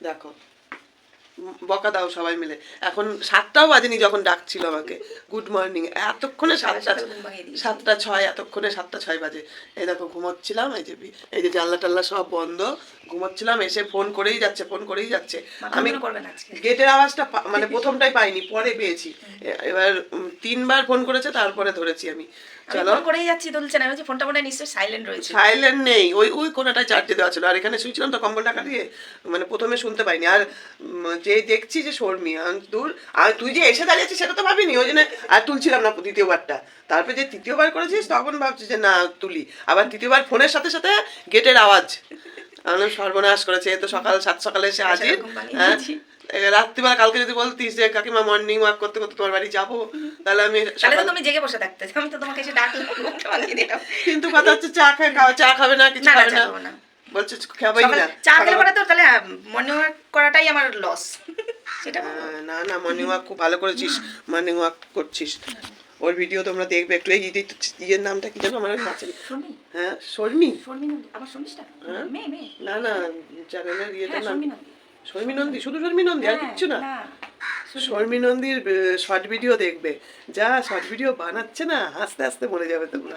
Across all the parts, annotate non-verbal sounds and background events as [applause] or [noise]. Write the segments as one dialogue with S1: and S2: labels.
S1: দেখো উম, বকা দাও সবাই মিলে। এখন সাতটাও বাজেনি যখন ডাকছিল আমাকে। গুড মর্নিং এতক্ষণে সাতটা। সাতটা ছয় এতক্ষণে সাতটা ছয় বাজে। এই দেখো ঘুমোচ্ছিলাম এই যে এই যে জানলা টাল্লা সব বন্ধ। ঘুমোচ্ছিলাম এসে ফোন করেই যাচ্ছে ফোন করেই যাচ্ছে। আমি গেটের আওয়াজটা মানে প্রথমটাই পাইনি পরে পেয়েছি। এবার তিনবার ফোন করেছে তারপরে ধরেছি আমি। চলো।
S2: করেই যাচ্ছি তুলছে না আমি ফোনটা মনে নিশ্চয়ই সাইলেন্ট রয়েছে।
S1: সাইলেন্ট নেই। ওই ওই কোনাটায় চার্জে দেওয়া ছিল। আর এখানে শুয়েছিলাম তো কম্বল টাকা দিয়ে মানে প্রথমে শুনতে পাইনি। আর যে দেখছি যে শর্মি দূর আর তুই যে এসে দাঁড়িয়েছিস সেটা তো ভাবিনি ওই জন্য আর তুলছিলাম না দ্বিতীয়বারটা। তারপরে যে তৃতীয়বার করেছিস তখন ভাবছি যে না তুলি। আবার তৃতীয়বার ফোনের সাথে সাথে গেটের আওয়াজ। আমি সর্বনাশ করেছে এ তো সকাল সাত সকালে এসে হাজির।
S2: ঘুম
S1: হ্যাঁ? রাত্রিবেলা কালকে যদি বলতিস যে কাকিমা মর্নিং ওয়াক করতে করতে তোমার বাড়ি যাব তাহলে আমি
S2: তাহলে তুমি জেগে বসে থাকতে আমি তো তোমাকে এসে ডাকলাম
S1: কিন্তু কথা হচ্ছে চা খায় খাওয়া চা খাবে না কিছু খাবে না। বলছে খাবাই না
S2: চা খেলে পরে তো তাহলে মর্নিং ওয়াক করাটাই আমার লস [laughs] সেটা
S1: না না মর্নিং ওয়াক খুব ভালো করেছিস। মর্নিং ওয়াক করছিস। ওর ভিডিও তোমরা দেখবে একটু এই এই- ইয়ের নামটা কি জানো আমার
S2: কাছে
S1: হ্যাঁ শর্মি।
S2: শর্মি আবার শর্মিষ্ঠা?
S1: হ্যাঁ? না না চ্যানেলের ইয়েটার
S2: হ্যাঁ
S1: নাম
S2: শর্মি নন্দী
S1: শুধু শর্মি নন্দী আর
S2: হ্যাঁ,
S1: কিচ্ছু না। শর্মি নন্দীর শর্ট ভিডিও দেখবে। যা শর্ট ভিডিও বানাচ্ছে না আস্তে আস্তে মরে যাবে তোমরা।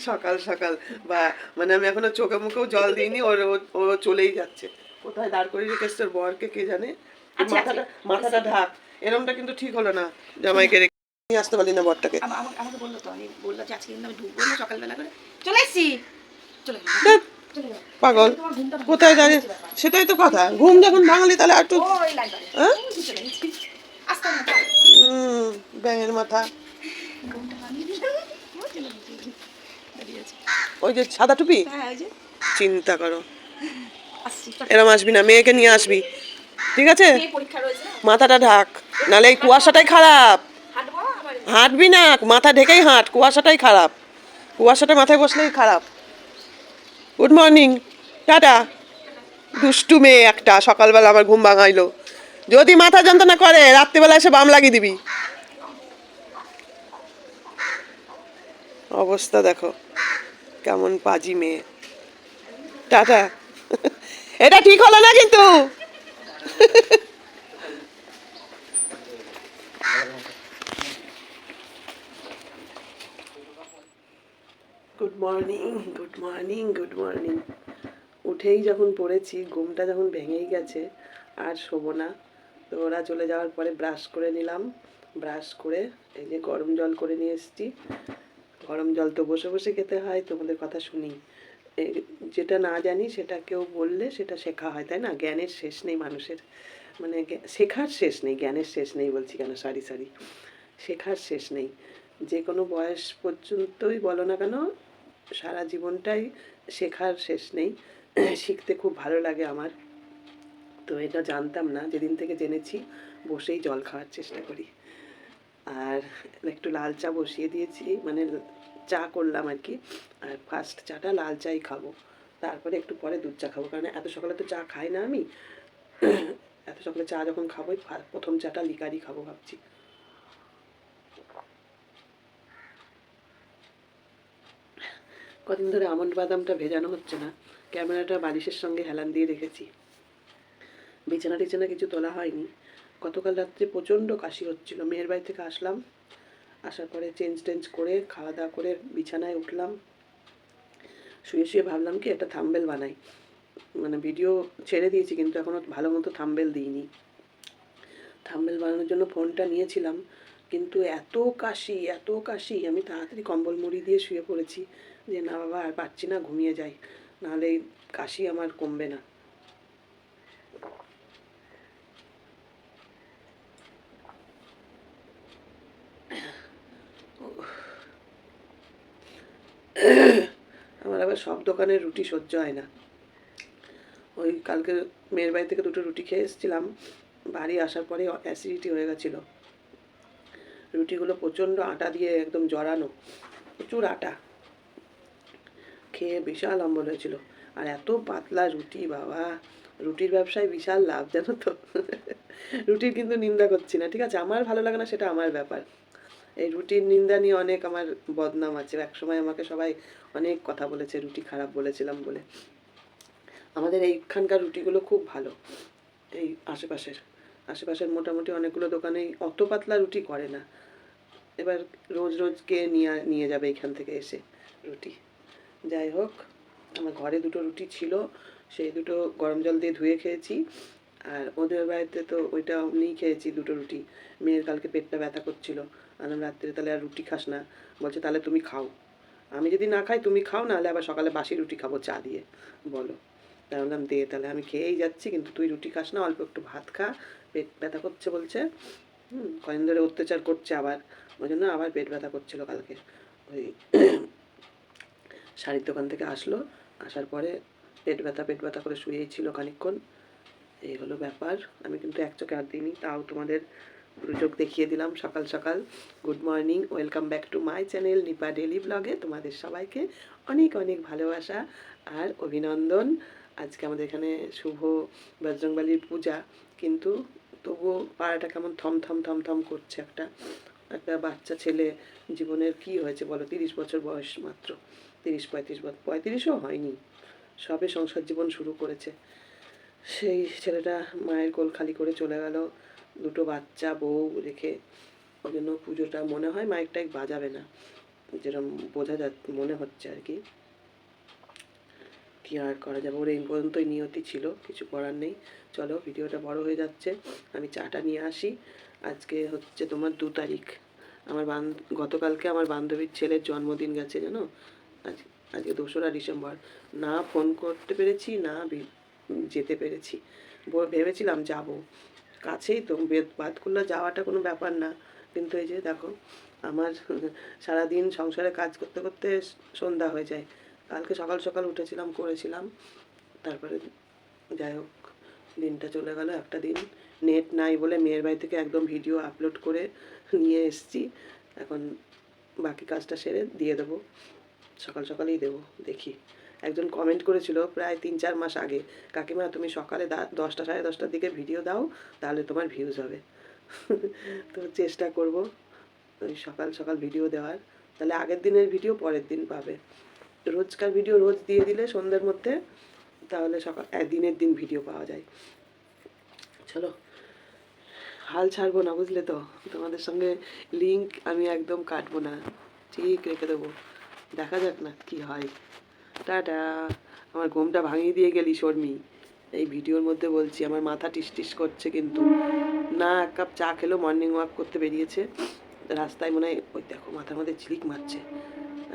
S1: সকাল সকাল। বা মানে আমি এখনও চোখে মুখেও জল দিইনি ওর ও- চলেই যাচ্ছে। কোথায় দাঁড় করে রেখেছে তোর বরকে কে জানে? মাথাটা মাথাটা ঢাক। এরমটা কিন্তু ঠিক হলো না জামাইকে রেখে। নিয়ে আসতে পারলি না বরটাকে।
S2: আমা- আমা- আমাকে বলল তো আমি বললাম যে আজকে কিন্তু আমি ঢুকবো না সকালবেলা করে। চলে এসছি। চলে
S1: পাগল কোথায় দাঁড়িয়ে সেটাই তো কথা ঘুম যখন ভাঙালি তাহলে একটু। হ্যাঁ? ব্যাঙের মাথা।
S2: ওই
S1: যে সাদা টুপি। চিন্তা করো এরম আসবি না, মেয়েকে নিয়ে আসবি ঠিক আছে? মাথাটা ঢাক নালে এই কুয়াশাটাই খারাপ
S2: হাঁটবি
S1: না, মাথা ঢেকেই হাঁট কুয়াশাটাই খারাপ কুয়াশাটা মাথায় বসলেই খারাপ গুড মর্নিং টাটা দুষ্টু মেয়ে একটা, সকালবেলা আমার ঘুম ভাঙাইলো। যদি মাথা যন্ত্রণা করে, রাত্রিবেলা এসে বাম লাগিয়ে দিবি। অবস্থা দেখো, কেমন পাজি মেয়ে। টাটা। এটা ঠিক হলো না কিন্তু। Good morning good morning good morning উঠেই যখন পড়েছি, ঘুমটা যখন ভেঙেই গেছে, আর শোবো না। তো ওরা চলে যাওয়ার পরে ব্রাশ করে নিলাম। ব্রাশ করে এই যে গরম জল করে নিয়ে এসেছি। গরম জল তো বসে বসে খেতে হয়, তোমাদের কথা শুনি। যেটা না জানি সেটা কেউ বললে সেটা শেখা হয়, তাই না? জ্ঞানের শেষ নেই মানুষের। মানে শেখার শেষ নেই, জ্ঞানের শেষ নেই বলছি কেন? সরি সরি শেখার শেষ নেই। যে কোনো বয়স পর্যন্তই বলো না কেন সারা জীবনটাই শেখার শেষ নেই। শিখতে খুব ভালো লাগে আমার। তো এটা জানতাম না, যেদিন থেকে জেনেছি, বসেই জল খাওয়ার চেষ্টা করি। আর একটু লাল চা বসিয়ে দিয়েছি মানে চা করলাম আর কি। আর ফার্স্ট চাটা লাল চাই খাব। তারপরে একটু পরে দুধ চা খাব। কারণ এত সকালে তো চা খাই না আমি। এত সকালে চা যখন খাবোই প্রথম চাটা লিকারি খাব ভাবছি। কদিন ধরে আমন্ড বাদামটা ভেজানো হচ্ছে না। ক্যামেরাটা বালিশের সঙ্গে হেলান দিয়ে রেখেছি। বিছানা টিছানা কিছু তোলা হয়নি। গতকাল রাত্রে প্রচণ্ড কাশি হচ্ছিল। মেয়ের বাড়ি থেকে আসলাম। আসার পরে চেঞ্জ টেঞ্জ করে খাওয়া দাওয়া করে বিছানায় উঠলাম। শুয়ে শুয়ে ভাবলাম কি একটা থাম্বেল বানাই। মানে ভিডিও ছেড়ে দিয়েছি কিন্তু এখনও ভালো মতো থাম্বেল দিইনি। থাম্বেল বানানোর জন্য ফোনটা নিয়েছিলাম। কিন্তু এত কাশি এত কাশি, আমি তাড়াতাড়ি কম্বল মুড়ি দিয়ে শুয়ে পড়েছি। যে, না বাবা, আর পারছি না, ঘুমিয়ে যাই। নাহলে এই কাশি আমার কমবে না। আমার আবার সব দোকানের রুটি সহ্য হয় না। ওই কালকে মেয়ের বাড়ি থেকে দুটো রুটি খেয়ে এসেছিলাম। বাড়ি আসার পরে অ্যাসিডিটি হয়ে গেছিল। রুটিগুলো প্রচণ্ড আটা দিয়ে একদম জড়ানো। প্রচুর আটা। খেয়ে বিশাল অম্বল হয়েছিল। আর এত পাতলা রুটি, বাবা। রুটির ব্যবসায় বিশাল লাভ, জানো তো? রুটির কিন্তু নিন্দা করছি না, ঠিক আছে? আমার ভালো লাগে না, সেটা আমার ব্যাপার। এই রুটির নিন্দা নিয়ে অনেক আমার বদনাম আছে। একসময় আমাকে সবাই অনেক কথা বলেছে, রুটি খারাপ বলেছিলাম বলে। আমাদের এইখানকার রুটিগুলো খুব ভালো, এই আশেপাশের। আশেপাশের মোটামুটি অনেকগুলো দোকানেই অত পাতলা রুটি করে না। এবার রোজ রোজ কে নিয়ে নিয়ে যাবে এখান থেকে এসে রুটি। যাই হোক, আমার ঘরে দুটো রুটি ছিল, সেই দুটো গরম জল দিয়ে ধুয়ে খেয়েছি। আর ওদের বাড়িতে তো ওইটা এমনিই খেয়েছি দুটো রুটি। মেয়ের কালকে পেটটা ব্যথা করছিল। আমি রাত্রে তাহলে আর রুটি খাস না। বলছে, তাহলে তুমি খাও। আমি যদি না খাই, তুমি খাও, নাহলে আবার সকালে বাসি রুটি খাব চা দিয়ে। বলো। তাই বললাম, দে তাহলে, আমি খেয়েই যাচ্ছি, কিন্তু তুই রুটি খাস না, অল্প একটু ভাত খা। পেট ব্যথা করছে বলছে। হুম কদিন ধরে অত্যাচার করছে আবার। ওই জন্য আবার পেট ব্যথা করছিল কালকে। ওই শাড়ির দোকান থেকে আসলো। আসার পরে পেট ব্যথা পেট ব্যথা করে শুয়েই ছিল খানিকক্ষণ। এই হলো ব্যাপার। আমি কিন্তু এক চোখে হাত দিইনি, তাও তোমাদের চোখ দেখিয়ে দিলাম সকাল সকাল। Good morning welcome back to my channel Nipa daily ব্লগে তোমাদের সবাইকে অনেক অনেক ভালোবাসা আর অভিনন্দন। আজকে আমাদের এখানে শুভ বজরংবলির পূজা, কিন্তু তবুও পাড়াটা কেমন থম থম থম থম করছে একটা একটা বাচ্চা ছেলে জীবনের কি হয়েছে বলো? তিরিশ বছর বয়স মাত্র। তিরিশ পঁয়ত্রিশ বছর পঁয়ত্রিশও হয়নি। সবে সংসার জীবন শুরু করেছে। সেই ছেলেটা মায়ের কোল খালি করে চলে গেল। দুটো বাচ্চা, বউ রেখে। ওই জন্য পুজোটা মনে হয় মাইক টাইক বাজাবে না। যেরকম বোঝা যা মনে হচ্ছে আর কি। কি আর করা যাবে? ওর এই পর্যন্তই নিয়তি ছিল। কিছু করার নেই। চলো, ভিডিওটা বড় হয়ে যাচ্ছে। আমি চাটা নিয়ে আসি। আজকে হচ্ছে তোমার দু তারিখ। আমার বান গতকালকে আমার বান্ধবীর ছেলের জন্মদিন গেছে, জানো? আজ আজকে দোসরা ডিসেম্বর। না ফোন করতে পেরেছি, না যেতে পেরেছি। ভেবেছিলাম যাব। কাছেই তো, বেদ- বাদকুল্লা যাওয়াটা কোনো ব্যাপার না। কিন্তু এই যে দেখো, আমার সারাদিন সংসারে কাজ করতে করতে সন্ধ্যা হয়ে যায়। কালকে সকাল সকাল উঠেছিলাম, করেছিলাম। তারপরে যাই হোক, দিনটা চলে গেল একটা দিন। নেট নাই বলে মেয়ের বাড়ি থেকে একদম ভিডিও আপলোড করে নিয়ে এসেছি। এখন বাকি কাজটা সেরে দিয়ে দেবো। সকাল সকালেই দেবো, দেখি। একজন কমেন্ট করেছিল প্রায় তিন চার মাস আগে, কাকিমা, তুমি সকালে দশটা সাড়ে দশটার দিকে ভিডিও দাও, তাহলে তোমার ভিউজ হবে। তো চেষ্টা করব ওই সকাল সকাল ভিডিও দেওয়ার। তাহলে আগের দিনের ভিডিও পরের দিন পাবে। রোজকার ভিডিও রোজ দিয়ে দিলে সন্ধ্যের মধ্যে তাহলে সকাল দিনের দিন ভিডিও পাওয়া যায়। চলো, হাল ছাড়বো না, বুঝলে তো? তোমাদের সঙ্গে লিংক আমি একদম কাটবো না। ঠিক রেখে দেবো। দেখা যাক না কি হয়। টাটা। আমার ঘুমটা ভাঙিয়ে দিয়ে গেলি শর্মি। এই ভিডিওর মধ্যে বলছি, আমার মাথা টিস টিস করছে কিন্তু। না, এক কাপ চা খেলো মর্নিং ওয়াক করতে বেরিয়েছে। রাস্তায় মনে হয়, ওই দেখো, মাথার মধ্যে ঝিলিক মারছে।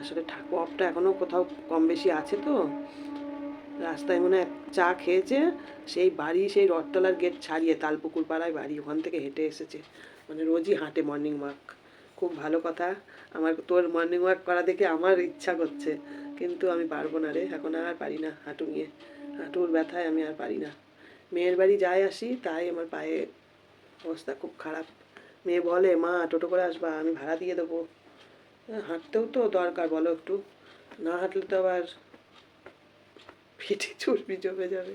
S1: আসলে ঠাকুর অফটা এখনও কোথাও কম বেশি আছে তো। রাস্তায় মনে হয় চা খেয়েছে, সেই বাড়ি, সেই রথতলার গেট ছাড়িয়ে তালপুকুর পাড়ায় বাড়ি, ওখান থেকে হেঁটে এসেছে। মানে রোজই হাঁটে মর্নিং ওয়াক খুব ভালো কথা। আমার তোর মর্নিং ওয়াক করা দেখে আমার ইচ্ছা করছে। কিন্তু আমি পারব না রে এখন আর পারি না হাঁটু নিয়ে। হাঁটুর ব্যথায় আমি আর পারি না। মেয়ের বাড়ি যাই আসি তাই আমার পায়ে অবস্থা খুব খারাপ। মেয়ে বলে মা টোটো করে আসবা আমি ভাড়া দিয়ে দেবো। হ্যাঁ, হাঁটতেও তো দরকার বলো একটু। না হাঁটলে তো আবার পেটে চর্বি জমে যাবে।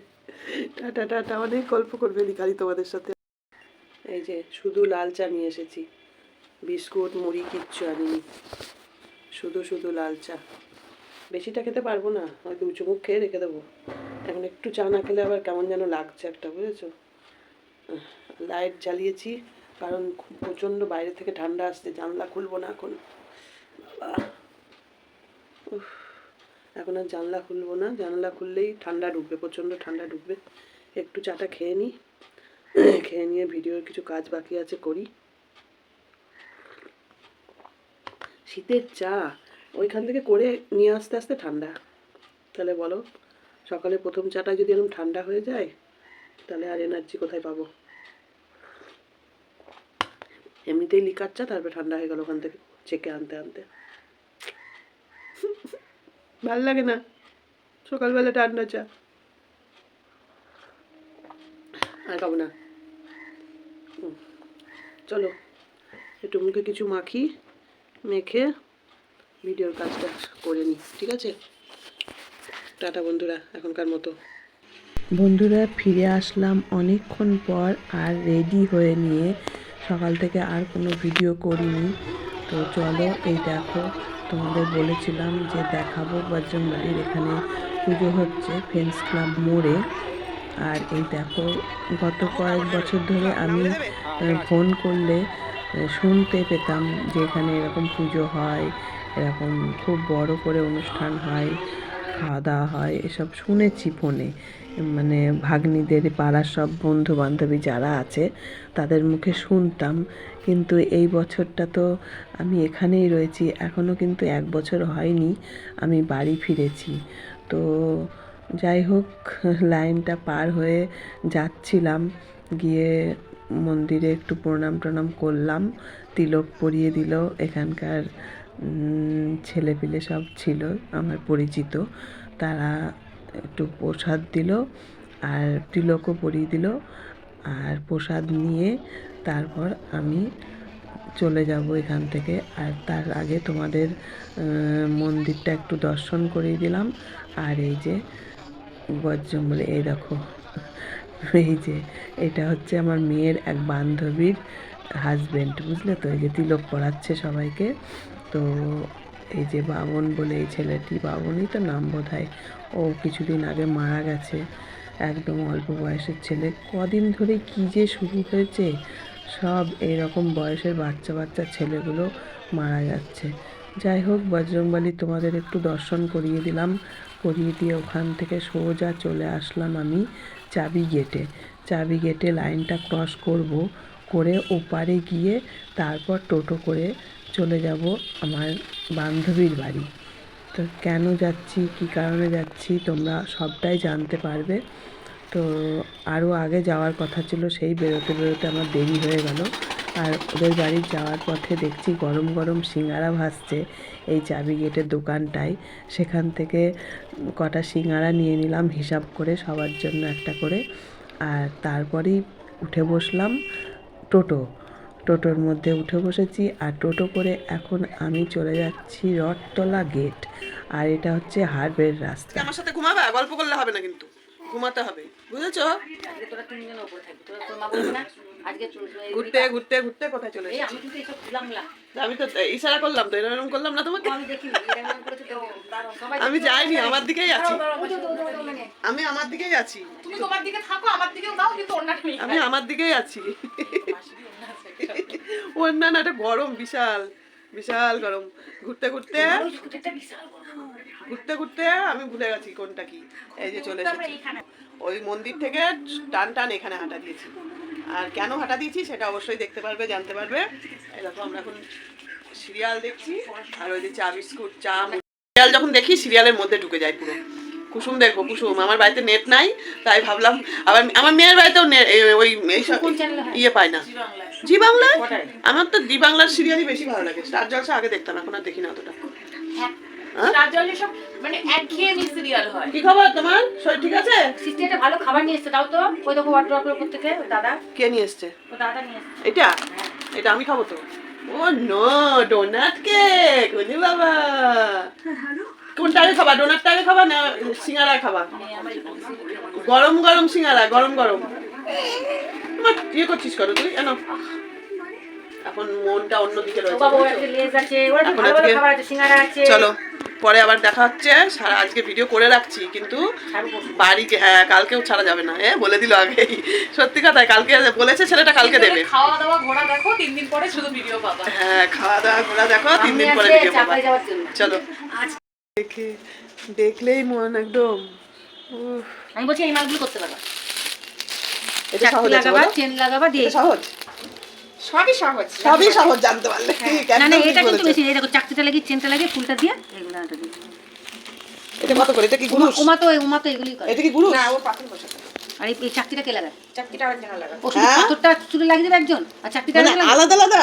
S1: টাটা টাটা অনেক গল্প করবে লিখালি তোমাদের সাথে। এই যে শুধু লাল চা নিয়ে এসেছি। বিস্কুট, মুড়ি কিচ্ছু আনিনি। শুধু শুধু লাল চা। বেশিটা খেতে পারব না, ওই দু চুমুক খেয়ে রেখে দেবো। এখন একটু চা না খেলে আবার কেমন যেন লাগছে একটা, বুঝেছ? লাইট জ্বালিয়েছি, কারণ প্রচণ্ড বাইরে থেকে ঠান্ডা আসছে, জানলা খুলবো না এখন। এখন আর জানলা খুলবো না। জানলা খুললেই ঠান্ডা ঢুকবে, প্রচণ্ড ঠান্ডা ঢুকবে। একটু চাটা খেয়ে নিই খেয়ে নিয়ে ভিডিওর কিছু কাজ বাকি আছে, করি। শীতের চা, ওইখান থেকে করে নিয়ে আসতে আসতে ঠান্ডা। তাহলে বলো, সকালে প্রথম চাটা যদি এরকম ঠান্ডা হয়ে যায়, তাহলে আর এনার্জি কোথায় পাবো? এমনিতেই লিকার চা, তারপরে ঠান্ডা হয়ে গেল ওখান থেকে চেকে আনতে আনতে। ভালো লাগে না? সকালবেলা ঠান্ডা চা। আর খাব না। চলো, একটু মুখে কিছু মাখি। মেখে ভিডিওর কাজটা করে নিই, ঠিক আছে? টাটা বন্ধুরা, এখনকার মতো। বন্ধুরা, ফিরে আসলাম অনেকক্ষণ পর আর রেডি হয়ে নিয়ে সকাল থেকে আর কোনো ভিডিও করিনি। তো চলো, এই দেখো, তোমাদের বলেছিলাম যে দেখাবো বজরংবাড়ির এখানে পুজো হচ্ছে ফ্রেন্ডস ক্লাব মোড়ে।
S3: আর এই দেখো, গত কয়েক বছর ধরে আমি ফোন করলে শুনতে পেতাম যে এখানে এরকম পুজো হয়, এরকম খুব বড় করে অনুষ্ঠান হয় খাওয়া দাওয়া হয়, এসব শুনেছি ফোনে। মানে ভাগ্নিদের পাড়ার সব বন্ধু বান্ধবী যারা আছে, তাদের মুখে শুনতাম। কিন্তু এই বছরটা তো আমি এখানেই রয়েছি এখনও কিন্তু এক বছর হয়নি, আমি বাড়ি ফিরেছি। তো যাই হোক, লাইনটা পার হয়ে যাচ্ছিলাম, গিয়ে মন্দিরে একটু প্রণাম টনাম করলাম, তিলক পরিয়ে দিল, এখানকার ছেলেপিলে সব ছিল, আমার পরিচিত, তারা একটু প্রসাদ দিল আর তিলকও পরিয়ে দিল আর প্রসাদ নিয়ে তারপর আমি চলে যাব এখান থেকে। আর তার আগে তোমাদের মন্দিরটা একটু দর্শন করিয়ে দিলাম। আর এই যে বজ্রমূলে এই দেখো এই যে, এটা হচ্ছে আমার মেয়ের এক বান্ধবীর হাজবেন্ড বুঝলে তো? এই যে তিলক পড়াচ্ছে সবাইকে। তো এই যে বামন বলে এই ছেলেটি, বামনই তো নাম বোধ ও কিছুদিন আগে মারা গেছে। একদম অল্প বয়সের ছেলে। কদিন ধরে কী যে শুরু হয়েছে, সব এরকম বয়সের বাচ্চা বাচ্চা ছেলেগুলো মারা যাচ্ছে। যাই হোক, বজরংবলী তোমাদের একটু দর্শন করিয়ে দিলাম। করিয়ে দিয়ে ওখান থেকে সোজা চলে আসলাম আমি চাবি গেটে চাবি গেটে লাইনটা ক্রস করব, করে ওপারে গিয়ে তারপর টোটো করে চলে যাব আমার বান্ধবীর বাড়ি। তো কেন যাচ্ছি, কী কারণে যাচ্ছি তোমরা সবটাই জানতে পারবে। তো আরও আগে যাওয়ার কথা ছিল, সেই বেরোতে বেরোতে আমার দেরি হয়ে গেল। আর ওদের বাড়ি যাওয়ার পথে দেখছি গরম গরম সিঙ্গারা ভাসছে এই চাবি গেটের দোকানটায়। সেখান থেকে কটা সিঙ্গারা নিয়ে নিলাম, হিসাব করে সবার জন্য একটা করে। আর তারপরেই উঠে বসলাম টোটো। টোটোর মধ্যে উঠে বসেছি আর টোটো করে এখন আমি চলে যাচ্ছি রথতলা গেট। আর এটা হচ্ছে হারবের রাস্তা। আমার সাথে ঘুমাবে? গল্প করলে হবে না কিন্তু। ঘুমাতে হবে। বুঝেছ? ঘুরতে ঘুরতে ঘুরতে কোথায় চলে
S2: আমি
S3: তো ইশারা করলাম তো, এরকম করলাম না তোমাকে?
S2: আমি
S3: আমি যাইনি, আমার দিকেই আছি। আমি আমার দিকেই আছি। আমি আমার দিকেই আছি। না এটা গরম, বিশাল বিশাল গরম। ঘুরতে ঘুরতে। ঘুরতে ঘুরতে আমি ভুলে গেছি কোনটা কি। এই যে চলে এসেছি। ওই মন্দির থেকে টান টান এখানে হাঁটা দিয়েছি। আর কেন হাঁটা দিয়েছি সেটা অবশ্যই দেখতে পারবে জানতে পারবে। এই দেখো আমরা এখন সিরিয়াল দেখছি আর ওই যে চা বিস্কুট চা সিরিয়াল যখন দেখি সিরিয়ালের মধ্যে ঢুকে যায় পুরো। কুসুম দেখব কুসুম আমার বাড়িতে নেট নাই তাই ভাবলাম আবার আমার মেয়ের বাড়িতেও ওই ইয়ে পায় না। জি বাংলায়। আমার তো জি বাংলার সিরিয়ালই বেশি ভালো লাগে স্টার জলসা আগে দেখতাম এখন আর দেখি না অতটা। হ্যাঁ?
S4: সব মানে একঘেয়েমি সিরিয়াল হয়।
S3: কি খবর তোমার? শরীর ঠিক আছে?
S2: একটা ভালো খাবার নিয়ে এসছে দাও তো। ওই দেখো ওয়ার্ড্রপের উপর থেকে দাদা।
S3: কে নিয়ে এসছে?
S2: ও দাদা নিয়ে এসছে।
S3: এটা? এটা আমি খাব তো। ও নো ডোনাট কেক ওরে বাবা? কোনটা আগে খাবা ডোনাটটা আগে খাবা না সিঙ্গারা খাবা গরম গরম সিঙ্গারা গরম গরম। [laughs] তোমার ইয়ে করছিস করো তুই? কেন এখন মনটা অন্যদিকে রয়েছে চলো পরে আবার দেখা হচ্ছে সারা আজকে ভিডিও করে রাখছি কিন্তু বাড়ি হ্যাঁ কালকেও ছাড়া যাবে না এ বলে দিল আগেই। সত্যি কথাই কালকে বলেছে ছেলেটা কালকে দেবে।
S4: খাওয়া দাওয়া ঘোরা দেখো তিন দিন পরে শুধু ভিডিও পাবা।
S3: হ্যাঁ খাওয়া দাওয়া ঘোরা দেখো তিন দিন পরে ভিডিও পাবা। চলো। দেখে দেখলেই মন একদম উফ,
S2: আমি বলছি এই মালগুলো করতে পারবা।
S3: এটা সহজ
S2: লাগাবা চেন লাগাবা দিয়ে
S3: সহজ?
S4: সবই সহজ।
S3: সবই সহজ জানতে পারলে।
S2: না না এটা কিন্তু বেশি এই দেখো চাকরিটা লাগিয়ে চেনটা লাগিয়ে ফুলটা দিয়ে। এগুলো দিয়ে
S3: এটা কত করে? এটা কি গুরুস
S2: উমা তো উমা তো এগুলি করে।
S3: এটা কি গুরুস
S4: না ওর পাথর বসে
S2: আর এই এই কে লাগায়?
S4: চাকরিটা আরেকজন লাগা।
S2: ও শুধু
S3: হ্যাঁ?
S2: পাথরটা চুলে লাগিয়ে দেবে একজন? আর চাকরিটা
S3: মানে আলাদা আলাদা?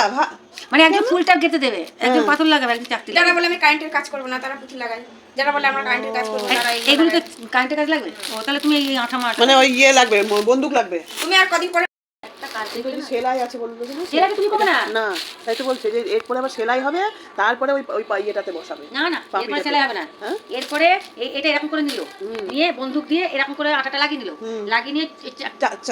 S2: মানে একজন ফুলটা গেঁথে দেবে একজন পাথর লাগাবে একজন
S4: যারা বলে আমি কারেন্টের কাজ করব না তারা পুঁথি লাগাই যারা বলে আমরা কারেন্টের কাজ করব তারা এই
S2: তো কারেন্টের কাজ লাগবে? ও তাহলে তুমি এই আঠা মাঠ
S3: মানে ওই ইয়ে লাগবে বন্দুক লাগবে?
S4: তুমি আর কদিন পরে
S3: এটা সেলাই আছে বলবে
S2: সেলাই তুমি করবে না?
S3: না তাই তো বলছে যে এরপরে আবার সেলাই হবে তারপরে ওই ওই ইয়েটাতে বসাবে।
S2: না না এরপরে সেলাই হবে না।
S3: হ্যাঁ?
S2: এরপরে এটা এরকম করে নিল। নিয়ে বন্দুক দিয়ে এরকম করে আটাটা লাগিয়ে নিল। লাগিয়ে নিয়ে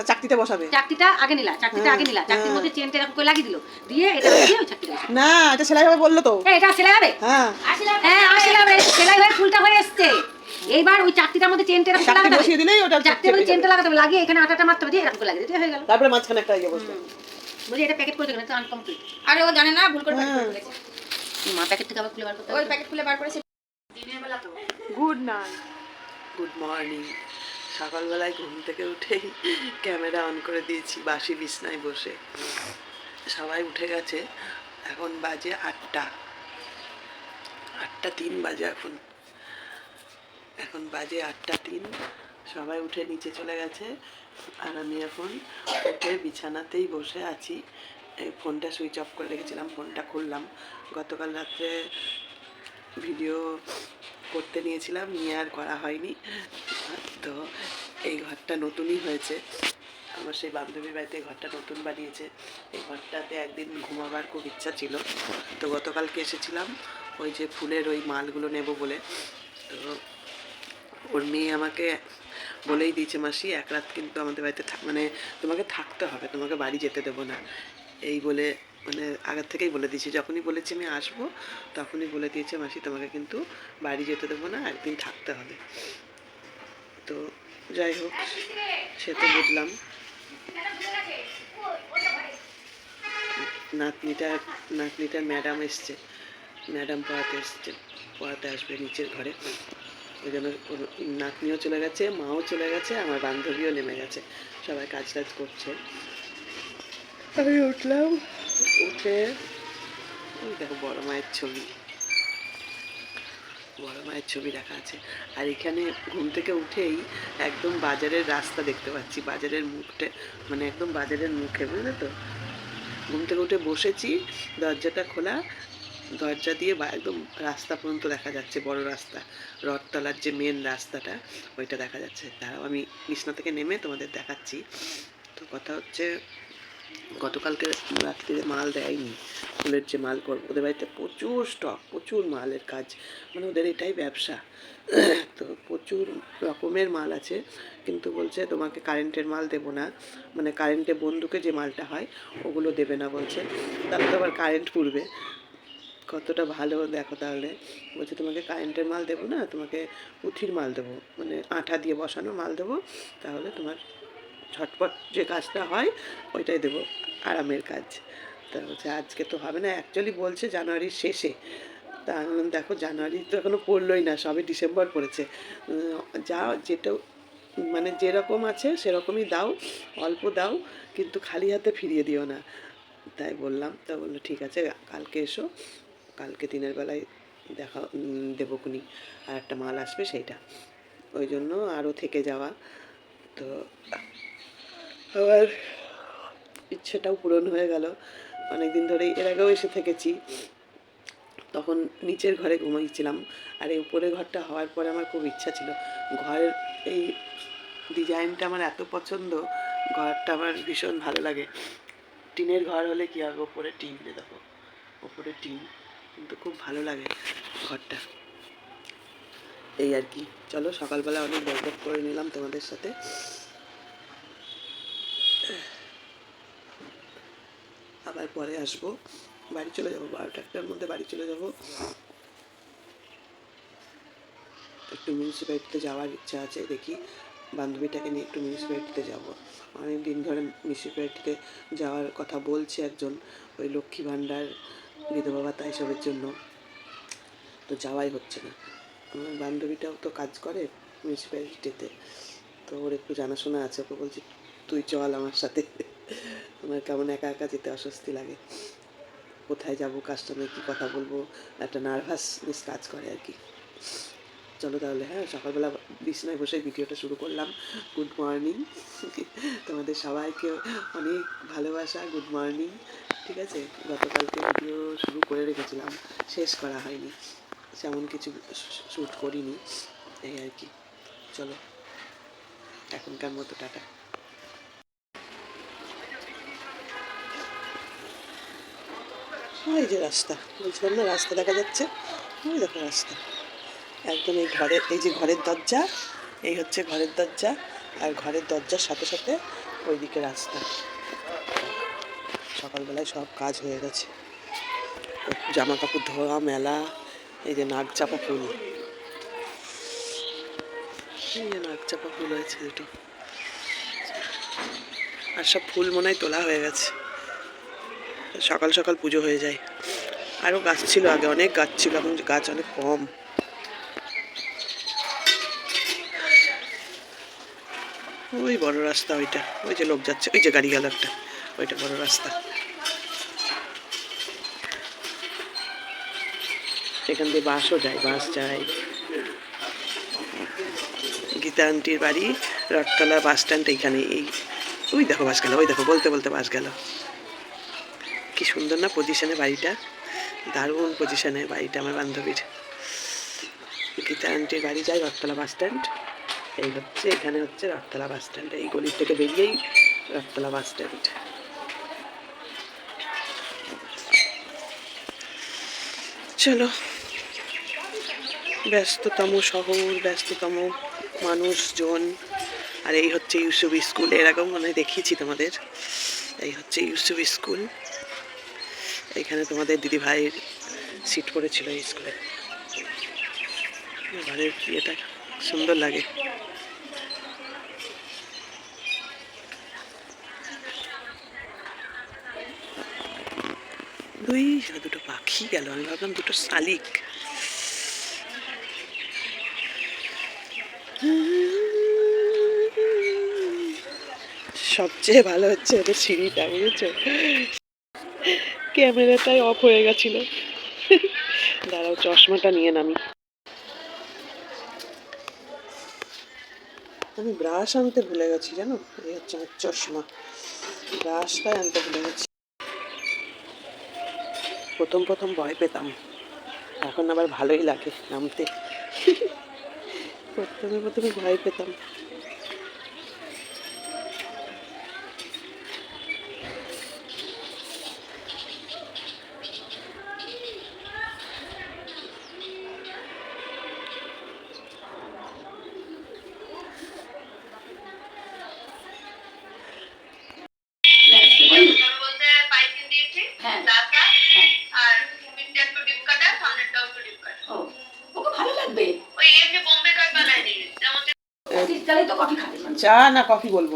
S3: চাকতিতে বসাবে।
S2: চাকরিটা আগে নিলা চাকরিটা আগে নিলা। চাকরির মধ্যে চেনটা এরকম করে লাগিয়ে দিল। দিয়ে এটা দিয়ে ওই চাকরিটা
S3: না এটা সেলাই হবে বলল তো।
S2: এটা সেলাই হবে।
S3: হ্যাঁ।
S2: হ্যাঁ সেলাই হবে। সেলাই হয়ে ফুলটা হয়ে এসছে। এইবার ওই চাকতিটার মধ্যে চেনটা এরকম
S1: চাকতি
S2: লাগাতে হবে
S1: বসিয়ে দিলেই ওটা
S2: চাকতির মধ্যে চেনটা লাগাতে হবে লাগিয়ে এখানে আটাটা মারতে হবে দিয়ে এরকম করে লাগিয়ে দিতে হয়ে গেল।
S1: তারপরে মাঝখানে একটা ইয়ে বসবে।
S2: বলি এটা প্যাকেট করে দেবেন তো আনকমপ্লিট
S5: আরে ও জানে না ভুল করে প্যাকেট
S1: হ্যাঁ।
S5: করে ফেলেছে।
S2: মা প্যাকেট থেকে আবার খুলে বার করতে
S5: ওই প্যাকেট খুলে বার করেছে।
S2: দিনের বেলা তো।
S1: গুড নাইট গুড মর্নিং সকালবেলায় ঘুম থেকে উঠেই ক্যামেরা অন করে দিয়েছি বাসি বিছনায় বসে। সবাই উঠে গেছে এখন বাজে আটটা। আটটা তিন বাজে এখন। এখন বাজে আটটা তিন। সবাই উঠে নিচে চলে গেছে আর আমি এখন উঠে বিছানাতেই বসে আছি। এই ফোনটা সুইচ অফ করে রেখেছিলাম, ফোনটা খুললাম। গতকাল রাত্রে ভিডিও করতে নিয়েছিলাম, নিয়ে আর করা হয়নি। তো এই ঘরটা নতুনই হয়েছে। আমার সেই বান্ধবীর বাড়িতে ঘরটা নতুন বানিয়েছে। এই ঘরটাতে একদিন ঘুমাবার খুব ইচ্ছা ছিল। তো গতকালকে এসেছিলাম ওই যে ফুলের ওই মালগুলো নেব বলে। তো ওর মেয়ে আমাকে বলেই দিয়েছে, মাসি, এক রাত কিন্তু আমাদের বাড়িতে মানে তোমাকে থাকতে হবে, তোমাকে বাড়ি যেতে দেবো না। এই বলে মানে আগের থেকেই বলে দিয়েছি। যখনই বলেছি আমি আসব, তখনই বলে দিয়েছে, মাসি, তোমাকে কিন্তু বাড়ি যেতে দেবো না, একদিন থাকতে হবে। তো যাই হোক, সে তো বুঝলাম। নাতনিটা নাতনিটার ম্যাডাম এসছে। ম্যাডাম পড়াতে এসছে, পড়াতে আসবে নিচের ঘরে। ওই জন্য নাতনিও চলে গেছে মাও চলে গেছে আমার বান্ধবীও নেমে গেছে। সবাই কাজ টাজ করছে। আমি উঠলাম। উঠে দেখো বড় মায়ের ছবি। বড় মায়ের ছবি রাখা আছে। আর এখানে ঘুম থেকে উঠেই একদম বাজারের রাস্তা দেখতে পাচ্ছি। বাজারের মুখটা মানে একদম বাজারের মুখে বুঝলে তো? ঘুম থেকে উঠে বসেছি দরজাটা খোলা দরজা দিয়ে বা একদম রাস্তা পর্যন্ত দেখা যাচ্ছে, বড় রাস্তা। রথতলার যে মেন রাস্তাটা, ওইটা দেখা যাচ্ছে। তারাও আমি বিছনা থেকে নেমে তোমাদের দেখাচ্ছি। তো কথা হচ্ছে, গতকালকে রাত্রিতে মাল দেয়নি। ফুলের যে মাল করব, ওদের বাড়িতে প্রচুর স্টক প্রচুর মালের কাজ। মানে ওদের এটাই ব্যবসা। তো প্রচুর রকমের মাল আছে, কিন্তু বলছে তোমাকে কারেন্টের মাল দেবো না। মানে কারেন্টে বন্দুকে যে মালটা হয়, ওগুলো দেবে না বলছে। তাহলে তো আবার কারেন্ট পুড়বে। কতটা ভালো, দেখো তাহলে। বলছে, তোমাকে কারেন্টের মাল দেবো না, তোমাকে পুঁথির মাল দেবো। মানে আঠা দিয়ে বসানো মাল দেবো। তাহলে তোমার ঝটপট যে কাজটা হয়, ওইটাই দেবো। আরামের কাজ। তা বলছে, আজকে তো হবে না অ্যাকচুয়ালি বলছে জানুয়ারির শেষে। তা দেখো, জানুয়ারি তো এখনও পড়লোই না সবে ডিসেম্বর পড়েছে। যা যেটা মানে যেরকম আছে সেরকমই দাও, অল্প দাও, কিন্তু খালি হাতে ফিরিয়ে দিও না। তাই বললাম, তা বলল, ঠিক আছে, কালকে এসো। কালকে দিনের বেলায় দেখা দেবকুনি আর একটা মাল আসবে সেইটা। ওই জন্য আরও থেকে যাওয়া। তো আবার ইচ্ছেটাও পূরণ হয়ে গেল। অনেক দিন ধরেই এর আগেও এসে থেকেছি। তখন নিচের ঘরে ঘুমিয়েছিলাম আর এই উপরের ঘরটা হওয়ার পরে আমার খুব ইচ্ছা ছিল। ঘরের এই ডিজাইনটা আমার এত পছন্দ, ঘরটা আমার ভীষণ ভালো লাগে। টিনের ঘর হলে কী হবে ওপরে টিন দেখো। ওপরে টিন। কিন্তু খুব ভালো লাগে ঘরটা। এই আর কি। চলো, সকালবেলা অনেক বরবত করে নিলাম তোমাদের সাথে। আবার পরে আসব। বাড়ি চলে যাব, বারোটা একটার মধ্যে বাড়ি চলে যাব। একটু মিউনিসিপ্যালিটিতে যাওয়ার ইচ্ছা আছে, দেখি। বান্ধবীটাকে নিয়ে একটু মিউনিসিপ্যালিটিতে যাব। অনেক দিন ধরে মিউনিসিপ্যালিটিতে যাওয়ার কথা বলছে একজন, ওই লক্ষ্মী ভাণ্ডার বিধবা ভাতা এসবের জন্য। তো যাওয়াই হচ্ছে না। আমার বান্ধবীটাও তো কাজ করে মিউনিসিপ্যালিটিতে তো ওর একটু জানাশোনা আছে, ওকে বলছি, তুই চল আমার সাথে। আমার কেমন একা একা যেতে অস্বস্তি লাগে। কোথায় যাব কার সঙ্গে কী কথা বলব? একটা নার্ভাসনেস কাজ করে আর কি। চলো তাহলে হ্যাঁ সকালবেলা বিছনায় বসে ভিডিওটা শুরু করলাম। Good morning. তোমাদের সবাইকে অনেক ভালোবাসা, গুড মর্নিং। ঠিক আছে? গতকালকে ভিডিও শুরু করে রেখেছিলাম। শেষ করা হয়নি। সেমন কিছু শ্যুট করিনি। এই আর কি। চলো। এখনকার মতো টাটা। ওই যে রাস্তা। বলছিলাম না, রাস্তা দেখা যাচ্ছে? ওই দেখো রাস্তা। একদম এই ঘরের এই যে ঘরের দরজা, এই হচ্ছে ঘরের দরজা, আর ঘরের দরজার সাথে সাথে ওইদিকে রাস্তা। সকালবেলায় সব কাজ হয়ে গেছে। জামা কাপড় ধোয়া, মেলা, এই যে নাক চাপা ফুল। এই যে নাক চাপা ফুল হয়েছে দুটো। আর সব ফুল মনে হয় তোলা হয়ে গেছে। সকাল সকাল পুজো হয়ে যায়। আরও গাছ ছিল আগে, অনেক গাছ ছিল, এখন গাছ অনেক কম। ওই বড় রাস্তা ওইটা, ওই যে লোক যাচ্ছে, ওই যে গাড়ি গেল একটা ওইটা বড় রাস্তা এখান দিয়ে বাসও যায় বাস যায় গীতা আন্টির বাড়ি রথতলা বাস স্ট্যান্ড এইখানে এই ওই দেখো বাস গেল ওই দেখো বলতে বলতে বাস গেল কি সুন্দর না পজিশনে বাড়িটা দারুণ পজিশনে বাড়িটা আমার বান্ধবীর গীতা আন্টির বাড়ি যায় রথতলা বাস স্ট্যান্ড এই হচ্ছে এখানে হচ্ছে রথতলা বাস স্ট্যান্ড এই গলির থেকে বেরিয়েই রথতলা বাস স্ট্যান্ড চলো। ব্যস্ততম শহর, ব্যস্ততম মানুষজন। আর এই হচ্ছে ইউসুফ স্কুল। এর আগেও মনে দেখিয়েছি তোমাদের। এই হচ্ছে ইউসুফ স্কুল। এখানে তোমাদের দিদি ভাইয়ের সিট পড়েছিল এই স্কুলে। ঘরের ইয়েটা সুন্দর লাগে। দুই দুটো পাখি গেল। আমি ভাবলাম দুটো শালিক। সবচেয়ে ভালো হচ্ছে ওদের সিঁড়িটা, বুঝেছ? ক্যামেরাটাই অফ হয়ে গেছিল। দাঁড়াও, চশমাটা নিয়ে নামি। আমি ব্রাশ আনতে ভুলে গেছি, জানো? এই হচ্ছে আমার চশমা। ব্রাশটাই আনতে ভুলে গেছি। প্রথম প্রথম ভয় পেতাম। এখন আবার ভালোই লাগে নামতে। প্রথমে প্রথমে ভয় পেতাম
S6: বলতে পাইপিং দিয়েছি
S2: হ্যাঁ।
S6: লাচা
S2: হ্যাঁ।
S6: আর তিনটা একটু ডিপ কাটা সামনেরটাও একটু ডিপ কাটা
S2: ও ওকে ভালো লাগবে
S6: ওই এমনি বোম্বে কাট বানাই দিই যেমন
S2: তো কফি খাবে
S1: চা না কফি বলব?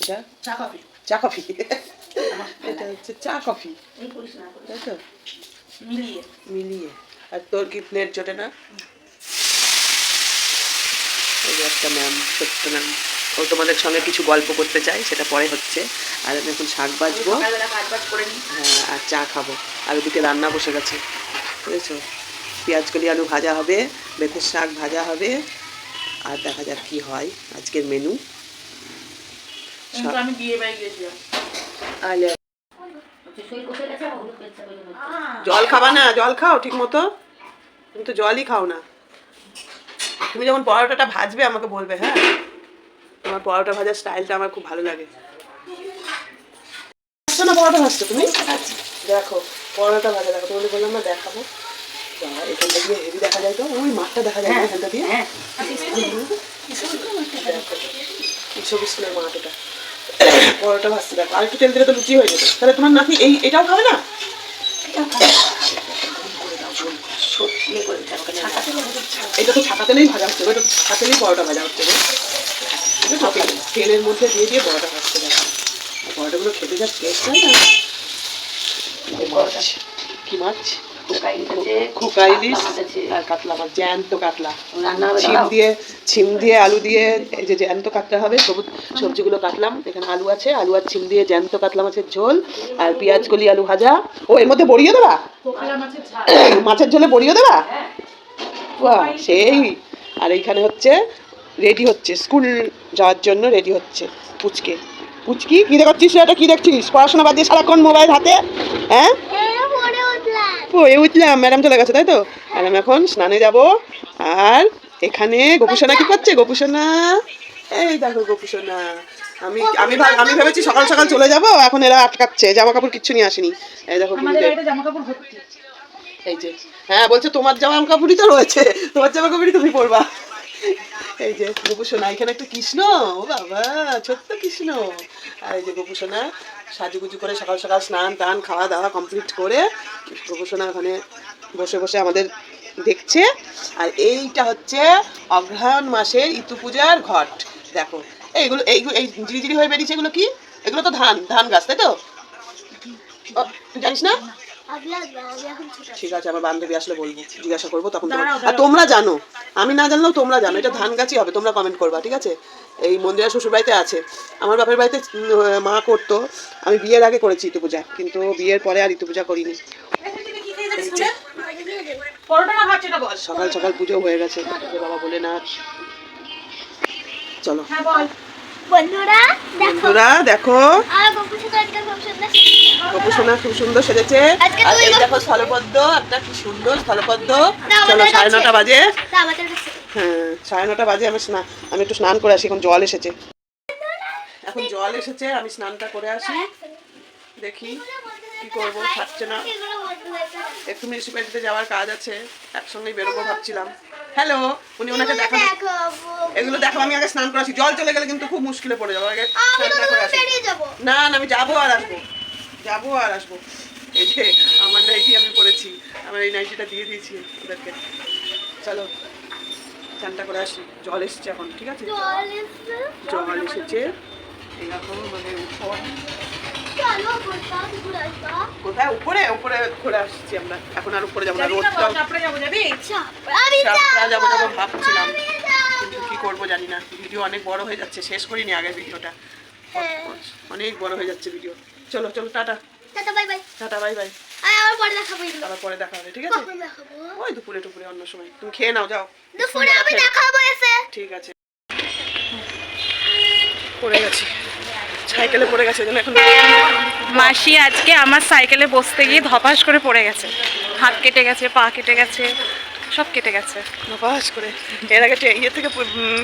S1: এটা?
S2: চা কফি।
S1: চা কফি। এটা হচ্ছে চা কফি। তাই তো?
S2: মিলিয়ে।
S1: মিলিয়ে। আর তোর কি প্লেট জোটে না? একটা ম্যাম ছোট্ট ম্যাম ও তোমাদের সঙ্গে কিছু গল্প করতে চাই সেটা পরে হচ্ছে। আর আমি এখন শাক বাজবো হ্যাঁ আর চা খাব। আর ওদিকে রান্না বসে গেছে। বুঝেছ? পেঁয়াজ কলি আলু ভাজা হবে বেতের শাক ভাজা হবে। আর দেখা যাক কি হয় আজকের মেনু
S2: আমি বিয়ে বাড়ি গেছিলাম।
S1: আলে।
S2: করে
S1: জল খাবা না? জল খাও ঠিক মতো তুমি তো জলই খাও না। তুমি যখন পরোটাটা ভাজবে আমাকে বলবে হ্যাঁ? তোমার পরোটা ভাজার স্টাইলটা আমার খুব ভালো লাগে। না পরোটা ভাজছো তুমি? দেখো পরোটা ভাজা দেখো তোমাদের বললাম না দেখাবো। এখানটা দিয়ে হেভি দেখা যায় তো ওই মাঠটা দেখা যায় এখানটা দিয়ে?
S2: হ্যাঁ।
S1: স্কুলের মাঠ এটা। পরোটা ভাজতে দেখো। আর একটু তেল দিলে তো লুচি হয়ে যেত। তাহলে তোমার নাকি এই এটাও খাবে না। এটা তো ছাকা তেলেই ভাজা হচ্ছে ওইটা ছাকা তেলেই পরোটা ভাজা হচ্ছে। এটা তেলের মধ্যে দিয়ে দিয়ে পরোটা ভাজতে দেখো। পরোটাগুলো খেতে যা টেস্ট হয় না। কি মাছ? জ্যান্ত কাতলা। ছিম দিয়ে দিয়ে যে জ্যান্ত কাটতে হবে, সবুজ সবজিগুলো কাটলাম। এখানে আলু আছে, আলু আর ছিম দিয়ে জ্যান্ত মাছের ঝোল, আর কলি আলু ভাজা। ও, এর মধ্যে বড়িয়ে দেবা? মাছের ঝোলে বড়িয়ে দেবা? সেই। আর এইখানে হচ্ছে রেডি হচ্ছে স্কুল যাওয়ার জন্য রেডি হচ্ছে, পুচকে। পুচকি, কি দেখছিস কি দেখছিস? পড়াশোনা বাদ দিয়ে সারাক্ষণ মোবাইল হাতে হ্যাঁ? পড়ে উঠলাম ম্যাডাম চলে গেছে তাই তো? ম্যাডাম এখন স্নানে যাব আর এখানে গোপুসোনা কি করছে? গোপুসোনা এই দেখো গোপুসোনা। আমি আমি আমি ভেবেছি সকাল সকাল চলে যাব এখন এরা আটকাচ্ছে জামা কাপড় কিচ্ছু নিয়ে আসেনি। এই দেখো গুরুদেব। এই যে হ্যাঁ বলছে তোমার জামা কাপড়ই তো রয়েছে তোমার জামা কাপড়ই তুমি পরবা। এই যে গোপুসোনা এখানে একটা কৃষ্ণ ও বাবা ছোট্ট কৃষ্ণ। আর এই যে গোপুসোনা সাজুগুজু করে সকাল সকাল স্নান টান খাওয়া দাওয়া কমপ্লিট করে গোপুসোনা ওখানে বসে বসে আমাদের দেখছে। আর এইটা হচ্ছে অগ্রহায়ণ মাসের ইতু পূজার ঘট। দেখো, এইগুলো এইগুলো এই ঝিরিঝিরি হয়ে বেরিয়েছে এগুলো কি? এগুলো তো ধান ধান গাছ, তাই তো? জানিস না? ঠিক আছে। আমার বান্ধবী আসলে বলব জিজ্ঞাসা করব তখন আর তোমরা জানো আমি না জানলেও তোমরা জানো এটা ধান গাছই হবে তোমরা কমেন্ট করবা ঠিক আছে? এই মন্দিরা শ্বশুর বাড়িতে আছে। আমার বাপের বাড়িতে মা করতো আমি বিয়ের আগে করেছি ইতু পূজা কিন্তু বিয়ের পরে আর ইতু পূজা করিনি সকাল সকাল পুজো হয়ে গেছে। বাবা বলে। না চলো।
S2: হ্যাঁ বল
S7: বন্ধুরা দেখো
S1: বন্ধুরা দেখো
S7: গপু খুব সুন্দর
S1: সোনা খুব সুন্দর সেজেছে আর এই দেখো স্থলপদ্ম একটা কি সুন্দর স্থলপদ্ম চলো সাড়ে নটা বাজে হ্যাঁ সাড়ে নটা বাজে আমি স্নান আমি একটু স্নান করে আসি এখন জল এসেছে এখন জল এসেছে আমি স্নানটা করে আসি দেখি কি করব থাকছে না একটু মিউনিসিপ্যালিটিতে যাওয়ার কাজ আছে একসঙ্গেই বেরোবো ভাবছিলাম। হ্যালো উনি ওনাকে
S7: দেখো
S1: এগুলো দেখো আমি আগে স্নান করে আসি জল চলে গেলে কিন্তু খুব মুশকিলে পড়ে যাব। আগে না না আমি যাব আর আসব। যাব আর আসব। এই যে আমার নাইটি আমি পরেছি। আমার এই নাইটিটা দিয়ে দিয়েছি ওদেরকে। চলো চানটা করে আসি। জল এসছে এখন ঠিক আছে?
S7: জল এসেছে।
S1: এরকম মানে কোথায়? উপরে উপরে ঘুরে আসছি আমরা। এখন আর উপরে যাব না রোদটাও
S2: চাপড়ে যাব যাবি?
S1: চাপড়া যাব। যাব ভাবছিলাম। কিন্তু কি করব জানি না ভিডিও অনেক বড় হয়ে যাচ্ছে শেষ করিনি আগের ভিডিওটা।
S7: হ্যাঁ।
S1: অনেক বড় হয়ে যাচ্ছে ভিডিও। চলো চলো টাটা।
S7: Tata bye bye.
S1: টাটা বাই বাই।
S7: আবার পরে
S1: আবার দেখা হবে ঠিক আছে? ওই দুপুরে টুপুরে অন্য সময়। তুমি খেয়ে নাও যাও।
S7: দুপুরে আমি দেখাবো এসে।
S1: ঠিক আছে। পড়ে গেছি। সাইকেলে পড়ে গেছে জন্য এখন
S4: মাসি আজকে আমার সাইকেলে বসতে গিয়ে ধপাস করে পড়ে গেছে। হাত কেটে গেছে পা কেটে গেছে সব কেটে গেছে।
S1: নপাস করে। এর আগে ইয়ে থেকে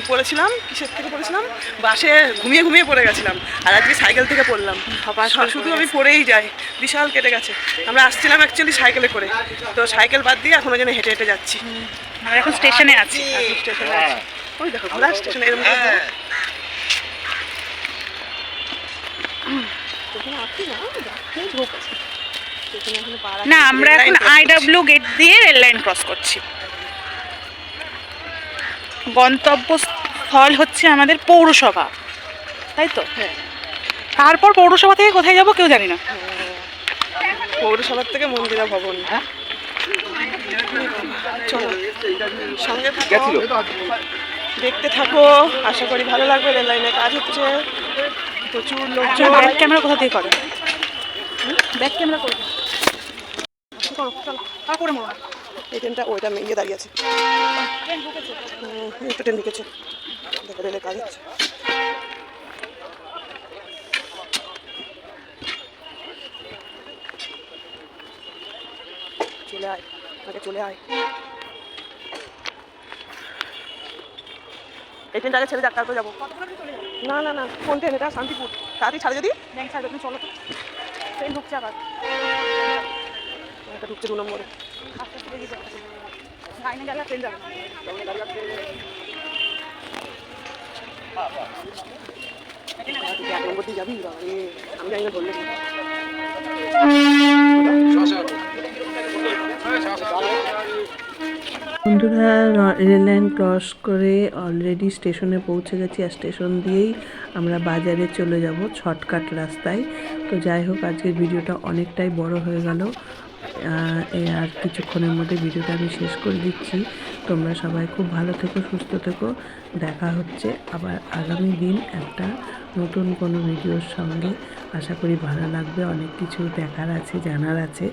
S1: পড়েছিলাম কিসের থেকে পড়েছিলাম? বাসে ঘুমিয়ে ঘুমিয়ে পড়ে গেছিলাম আর আজকে সাইকেল থেকে পড়লাম।
S4: ধপাস
S1: শুধু আমি পড়েই যাই বিশাল কেটে গেছে। আমরা আসছিলাম অ্যাকচুয়ালি সাইকেলে করে। তো সাইকেল বাদ দিয়ে এখন ওই জন্য হেঁটে হেঁটে যাচ্ছি।
S4: আমরা এখন স্টেশনে আছি।
S1: স্টেশনে আছি। ওই দেখো ঘোড়া স্টেশনে এরকম করে ঘোরা। স্টেশনে আসছি না
S4: আমরা এখন আইডাব্লিউ গেট দিয়ে রেল লাইন ক্রস করছি। গন্তব্য স্থল হচ্ছে আমাদের পৌরসভা তাই তো?
S1: হ্যাঁ।
S4: তারপর পৌরসভা থেকে কোথায় যাব কেউ জানি না।
S1: পৌরসভার থেকে মন্দিরা ভবন চলো সঙ্গে থাকো। দেখতে থাকো আশা করি ভালো লাগবে রেল লাইনে কাজ হচ্ছে। প্রচুর লোকজন
S4: ব্যাক ক্যামেরা কোথা থেকে করে ব্যাক ক্যামেরা করে। করো চলো তারপরে মোড়
S1: এই ট্রেনটা ওইটা ইয়ে দাঁড়িয়ে আছে। তো ট্রেন ঢুকেছে। দেখো রেলে কাজ হচ্ছে। চলে আয় আগে চলে আয়। এই ট্রেনটা আগে ছেড়ে যাক তারপরে যাব না না না কোন ট্রেন এটা শান্তিপুর তাড়াতাড়ি ছাড়ে যদি
S4: ব্যাংক সাইড তুমি চলো তো ট্রেন ঢুকছে আবার
S1: একটা ঢুকছে দু নম্বরে
S4: আস্তে আস্তে বেরিয়ে যাবে লাইনে গেলে ট্রেন যাবে
S1: এক নম্বর দিয়ে যাবি আমি জানি না ধরলে। বন্ধুরা রেল লাইন ক্রস করে অলরেডি স্টেশনে পৌঁছে গেছি আর স্টেশন দিয়েই আমরা বাজারে চলে যাব শর্টকাট রাস্তায়। তো যাই হোক, আজকের ভিডিওটা অনেকটাই বড় হয়ে গেল। আর কিছুক্ষণের মধ্যে ভিডিওটা আমি শেষ করে দিচ্ছি। তোমরা সবাই খুব ভালো থেকো, সুস্থ থেকো। দেখা হচ্ছে আবার আগামী দিন একটা নতুন কোনো ভিডিওর সঙ্গে। আশা করি ভালো লাগবে, অনেক কিছু দেখার আছে, জানার আছে।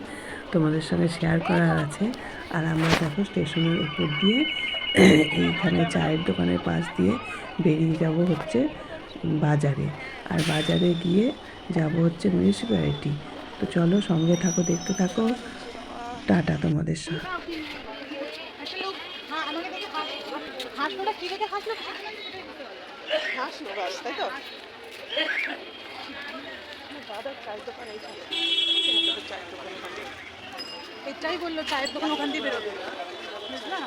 S1: তোমাদের সঙ্গে শেয়ার করার আছে। আর আমরা দেখো স্টেশনের উপর দিয়ে এইখানে চায়ের দোকানের পাশ দিয়ে বেরিয়ে যাব হচ্ছে বাজারে। আর বাজারে গিয়ে যাব হচ্ছে মিউনিসিপ্যালিটি তো চলো সঙ্গে থাকো দেখতে থাকো। টাটা তোমাদের সঙ্গে [laughs] চায়ের দোকান এই ছিল ছেলেদের চায়ের দোকান ওখানে।
S4: এটাই বলল চায়ের দোকান ওখান দিয়ে বেরোবে। বুঝলা?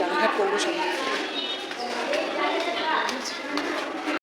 S1: রানাঘাট পৌরসভা।